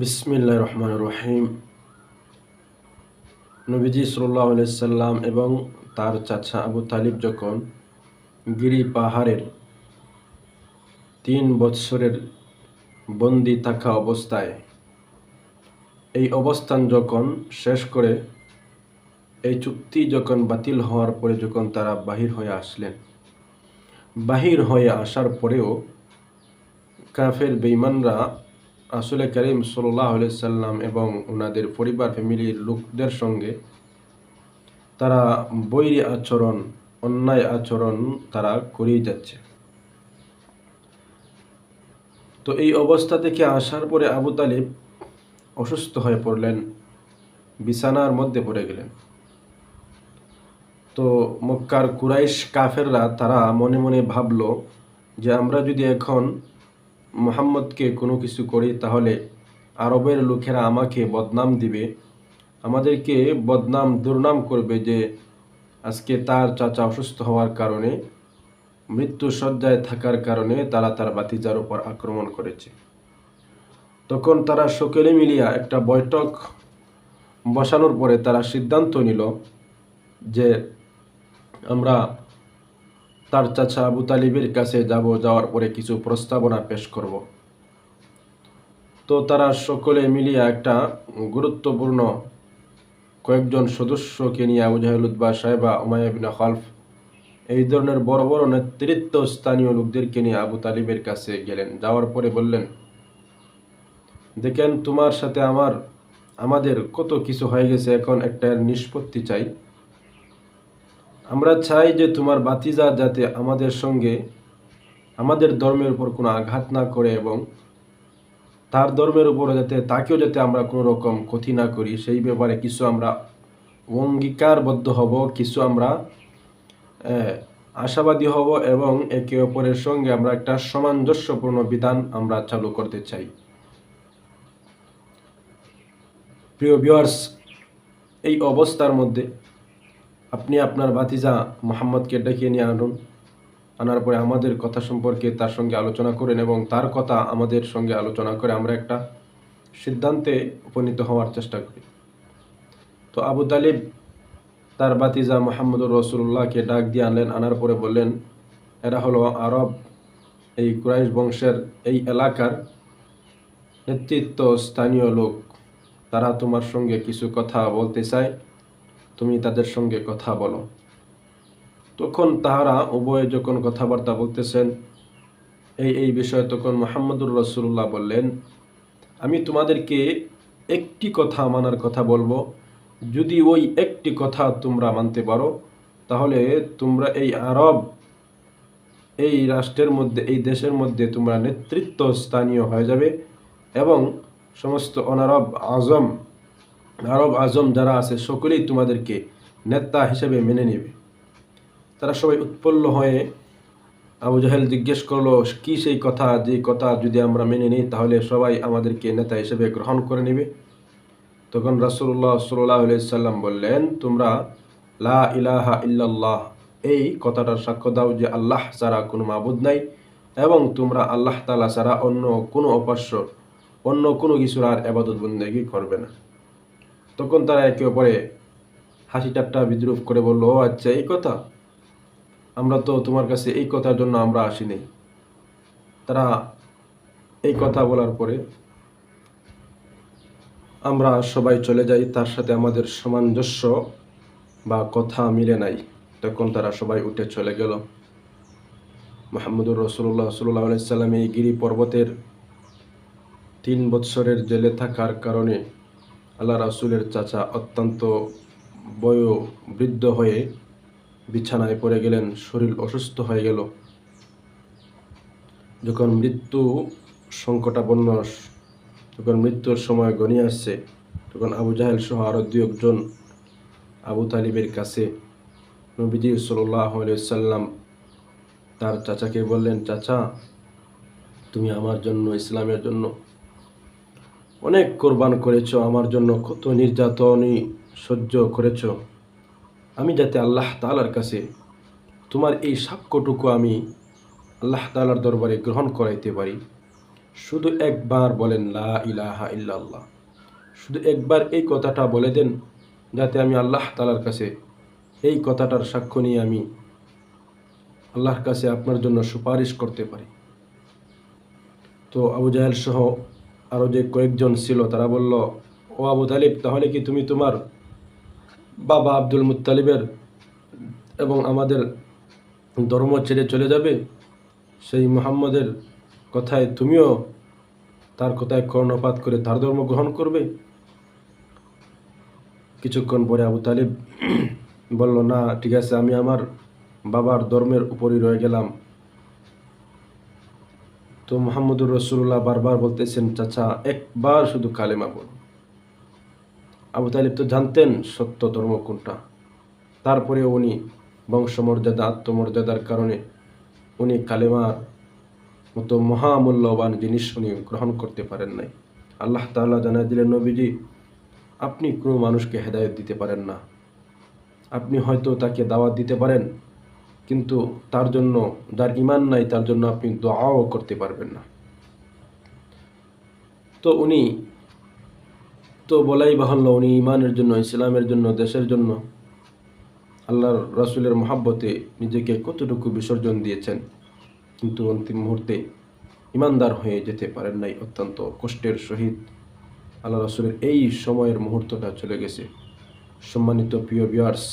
বিসমিল্লাহ রহমান রহিম। নবীজি সাল্লাহ সাল্লাম এবং তার চাচা আবু তালিব যখন গিরি পাহাড়ের তিন বৎসরের বন্দি থাকা অবস্থায় এই অবস্থান যখন শেষ করে, এই চুক্তি যখন বাতিল হওয়ার পরে যখন তারা বাহির হয়ে আসলেন, বাহির হয়ে আসার পরেও কাফের বেইমানরা আসলে করিম সাল্লাহ সাল্লাম এবং ওনাদের পরিবার ফ্যামিলির লোকদের সঙ্গে তারা বৈরী আচরণ, অন্যায় আচরণ তারা করেই যাচ্ছে। তো এই অবস্থা থেকে আসার পরে আবু তালিব অসুস্থ হয়ে পড়লেন, বিছানার মধ্যে পড়ে গেলেন। তো মক্কার কুরাইশ কাফেররা তারা মনে মনে ভাবলো যে আমরা যদি এখন মোহাম্মদকে কোনো কিছু করি তাহলে আরবের লোকেরা আমাকে বদনাম দিবে। আমাদেরকে বদনাম, দুর্নাম করবে যে আজকে তার চাচা অসুস্থ হওয়ার কারণে মৃত্যু সজ্জায় থাকার কারণে তারা তার বাতিজার উপর আক্রমণ করেছে। তখন তারা সকলে মিলিয়া একটা বৈঠক বসানোর পরে তারা সিদ্ধান্ত নিল যে আমরা তার চাচা আবু তালিবের কাছে যাব, যাওয়ার পরে কিছু প্রস্তাবনা পেশ করব। তো তারা সকলে মিলিয়ে একটা গুরুত্বপূর্ণ কয়েকজন সদস্যকে নিয়ে আবু জাহেলুদ্বা সাহেবা ওমায়াবিনা খলফ, এই ধরনের বড় বড় নেতৃত্ব স্থানীয় লোকদেরকে নিয়ে আবু তালিবের কাছে গেলেন। যাওয়ার পরে বললেন, দেখেন, তোমার সাথে আমার, আমাদের কত কিছু হয়ে গেছে, এখন একটা নিষ্পত্তি চাই। আমরা চাই যে তোমার বাতিজা যাতে আমাদের সঙ্গে আমাদের ধর্মের উপর কোনো আঘাত না করে এবং তার ধর্মের উপর যাতে তাকেও যাতে আমরা কোনো রকম ক্ষতি না করি, সেই ব্যাপারে কিছু আমরা অঙ্গীকারবদ্ধ হব, কিছু আমরা আশাবাদী হব এবং একে অপরের সঙ্গে আমরা একটা সামঞ্জস্যপূর্ণ বিধান আমরা চালু করতে চাই। প্রিয় ভিউয়ার্স এই অবস্থার মধ্যে আপনি আপনার ভাতিজা মোহাম্মদকে ডেকে নিয়ে আনুন। আনার পরে আমাদের কথা সম্পর্কে তার সঙ্গে আলোচনা করেন এবং তার কথা আমাদের সঙ্গে আলোচনা করে আমরা একটা সিদ্ধান্তে উপনীত হওয়ার চেষ্টা করি। তো আবু তালিব তার বাতিজা মোহাম্মদুর রসুল্লাহকে ডাক দিয়ে আনলেন, আনার পরে বললেন, এরা হলো আরব, এই কুরাইশ বংশের এই এলাকার নেতৃত্ব স্থানীয় লোক। তারা তোমার সঙ্গে কিছু কথা বলতে চায়। তুমি তাদের সঙ্গে কথা বলো। তখন তাহারা উভয়ে যখন কথাবার্তা বলতেছেন, এই এই বিষয়ে তখন মোহাম্মদুর রসুল্লাহ বললেন, আমি তোমাদেরকে একটি কথা মানার কথা বলব। যদি ওই একটি কথা তোমরা মানতে পারো, তাহলে তোমরা এই আরব, এই রাষ্ট্রের মধ্যে, এই দেশের মধ্যে তোমরা নেতৃত্ব স্থানীয় হয়ে যাবে এবং সমস্ত অনারব আজম আরব আজম যারা আছে, সকলেই তোমাদেরকে নেতা হিসেবে মেনে নেবে। তারা সবাই উৎপন্ন হয়ে আবু জাহেল জিজ্ঞেস করল, কি সেই কথা? যে কথা যদি আমরা মেনে নিই, তাহলে সবাই আমাদেরকে নেতা হিসেবে গ্রহণ করে নেবে? তখন রাসুল্লাহ সাল্লাহ সাল্লাম বললেন, তোমরা লা ইলাহা ইল্লাল্লাহ, এই কথাটার সাক্ষ্য দাও যে আল্লাহ ছাড়া কোনো মাবুদ নাই এবং তোমরা আল্লাহ তালা ছাড়া অন্য কোনো অপাস্য অন্য কোনো কিছুর আর আবাদত বন্দেগি করবে না। তখন তারা একে অপরে হাসি ঠাট্টা বিদ্রুপ করে বলল, ও আচ্ছা এই কথা? আমরা তো তোমার কাছে এই কথার জন্য আমরা আসিনি। তারা এই কথা বলার পরে, আমরা সবাই চলে যাই, তার সাথে আমাদের সামঞ্জস্য বা কথা মিলে নাই। তখন তারা সবাই উঠে চলে গেল। মাহমুদুর রসুল্লাহ সাল্লাহ সাল্লাম এই গিরি পর্বতের তিন বৎসরের জেলে থাকার কারণে আল্লাহ রাসুলের চাচা অত্যন্ত বয় বৃদ্ধ হয়ে বিছানায় পড়ে গেলেন, শরীর অসুস্থ হয়ে গেল। যখন মৃত্যু সংকটাপন্ন, যখন মৃত্যুর সময় গণিয়ে আসছে, তখন আবু জাহেল সহ আরও দু একজন আবু তালিবের কাছে নবীজি সাল্লাহ সাল্লাম তার চাচাকে বললেন, চাচা, তুমি আমার জন্য, ইসলামের জন্য অনেক কোরবান করেছ, আমার জন্য কত নির্যাতনই সহ্য করেছ। আমি যাতে আল্লাহ তালার কাছে তোমার এই সাক্ষ্যটুকু আমি আল্লাহ তালার দরবারে গ্রহণ করাইতে পারি। শুধু একবার বলেন, লা ইলাহা ইল্লাল্লাহ শুধু একবার এই কথাটা বলে দেন, যাতে আমি আল্লাহ তালার কাছে এই কথাটার সাক্ষ্য নিয়ে আমি আল্লাহর কাছে আপনার জন্য সুপারিশ করতে পারি। তো আবু জাহেল সহ আরও যে কয়েকজন ছিল, তারা বলল, ও আবু তালিব, তাহলে কি তুমি তোমার বাবা আব্দুল মুত্তালিবের এবং আমাদের ধর্ম ছেড়ে চলে যাবে? সেই মুহাম্মদের কথায় তুমিও তার কথায় কর্ণপাত করে তার ধর্ম গ্রহণ করবে? কিছুক্ষণ পরে আবু তালিব বলল, না, ঠিক আছে, আমি আমার বাবার ধর্মের উপরই রয়ে গেলাম। তো মোহাম্মদুর রসুল্লাহ বারবার বলতেছেন, চাচা, একবার শুধু কালেমা বল আবু তালিব তো জানতেন সত্য ধর্ম কোনটা। তারপরে উনি বংশমর্যাদা, আত্মমর্যাদার কারণে উনি কালেমার মতো মহামূল্যবান জিনিস উনি গ্রহণ করতে পারেন নাই। আল্লাহ তাআলা জানাই দিলেন, নবীজি, আপনি কোনো মানুষকে হেদায়ত দিতে পারেন না। আপনি হয়তো তাকে দাওয়াত দিতে পারেন কিন্তু তার জন্য, যার ইমান নাই, তার জন্য আপনি দোয়াও করতে পারবেন না। তো উনি, তো বলাই বাহল্য, উনি ইমানের জন্য, ইসলামের জন্য, দেশের জন্য, আল্লাহর রাসূলের মহাব্বতে নিজেকে কতটুকু বিসর্জন দিয়েছেন, কিন্তু অন্তিম মুহূর্তে ইমানদার হয়ে যেতে পারেন নাই, অত্যন্ত কষ্টের সহিত আল্লাহ রাসূলের এই সময়ের মুহূর্তটা চলে গেছে। সম্মানিত প্রিয় বিয়ার্স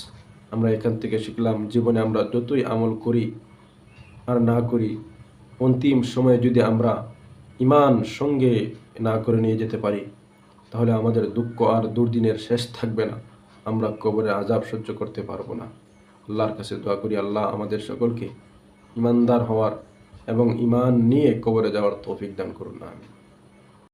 আমরা এখান থেকে শিখলাম, জীবনে আমরা যতই আমল করি আর না করি, অন্তিম সময়ে যদি আমরা ইমান সঙ্গে না করে নিয়ে যেতে পারি, তাহলে আমাদের দুঃখ আর দুর্দিনের শেষ থাকবে না। আমরা কবরে আজাব সহ্য করতে পারব না। আল্লাহর কাছে দোয়া করি, আল্লাহ আমাদের সকলকে ইমানদার হওয়ার এবং ইমান নিয়ে কবরে যাওয়ার তৌফিক দান করুন না আমি